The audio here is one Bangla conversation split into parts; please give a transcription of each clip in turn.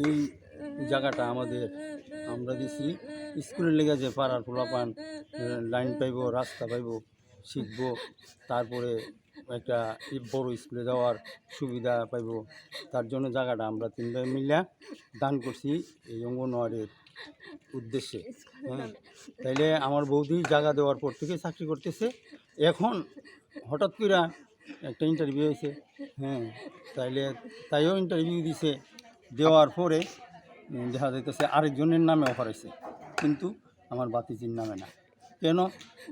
এই জায়গাটা আমাদের আমরা দিছি স্কুলের লেগে যে পাড়ার পোলাপান লাইন পাইব রাস্তা পাইব শিখব তারপরে একটা বড় স্কুলে যাওয়ার সুবিধা পাইব। তার জন্য জায়গাটা আমরা তিন ভাই মিলে দান করছি এই অঙ্গনওয়াড়ির উদ্দেশ্যে। হ্যাঁ। তাইলে আমার বৌদি জায়গা দেওয়ার পর থেকে চাকরি করতেছে। এখন হঠাৎ করে একটা ইন্টারভিউ হয়েছে। হ্যাঁ তাইলে তাইও ইন্টারভিউ দিছে। দেওয়ার পরে দেখা যাইতেছে আরেকজনের নামে অফার হয়েছে। কিন্তু আমার বাতিজির নামে না। কেন?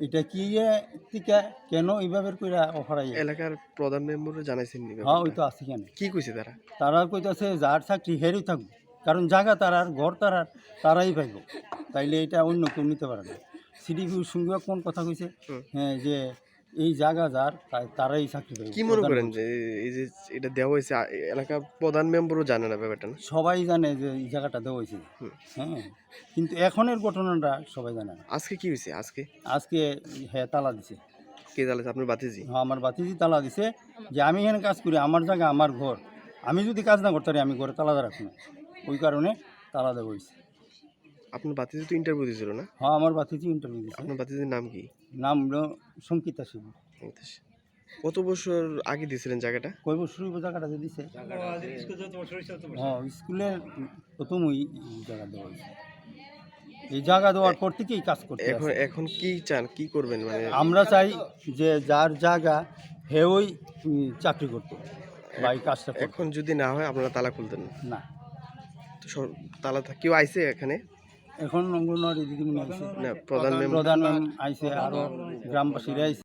এটা কি এ থেকে কেন এইভাবে করে অফার আইয়ে? এলাকার প্রধান মেম্বার জানাইছেন নি হ্যাঁ ওই তো আছে কেন? কি কইছে তারা? তারা কইতাছে যার চাকরি হেরেই থাকব কারণ জায়গা তারার ঘর তারার তারাই পাইব। তাইলে এটা অন্য কেউ নিতে পারে না। সিডিপির সঙ্গে কোন কথা কইছে? হ্যাঁ যে এই জায়গা যার তারাই চাকরি পাইব কি মনে করেন যে এই যে এটা দেওয়া হয়েছে এলাকার প্রধান মেম্বারও জানে না ব্যাপারটা না? সবাই জানে যে এই জায়গাটা দেওয়া হয়েছে। হ্যাঁ কিন্তু এখনের ঘটনাটা সবাই জানে না। আজকে কি হয়েছে? আজকে? আজকে হ্যাঁ তালা দিছে। কে জ্বালাছে আপনার বাতিজি? হ্যাঁ, আমার বাতিজি তালা দিছে যে আমি এখানে কাজ করি আমার জায়গা আমার ঘর। আমি যদি কাজ না করতে পারি আমি ঘরে তালা রাখি না। ওই কারণে তালা দেওয়া হয়েছে। আপনার বাতিজি তো ইন্টারভিউ দিয়েছিল না? হ্যাঁ আমার বাতিজি ইন্টারভিউ দিছে আপনার বাতিজির নাম কি? নাম হলো সংকিতা শিব কত বছর আগে দিয়েছিলেন জায়গাটা? কয় বছর হইব জায়গাটা যে দিছে হ্যাঁ স্কুলের প্রথম ওই জায়গা দেওয়া হয়েছে। এই জায়গা দেওয়ার পর থেকেই কাজ করতে এখন এখন কি চান? কি করবেন মানে? আমরা চাই যে যার জায়গা হে ওই চাকরি করতো। বা এই কাজটা এখন যদি না হয় আপনারা তালা খুলতেন না। তালা কেউ আইছে এখানে? এখন অঙ্গনওয়াড়ি দিদিমণি আইছে। না প্রধান প্রধান ম্যাম আইছে আরও গ্রামবাসীরা আইছে।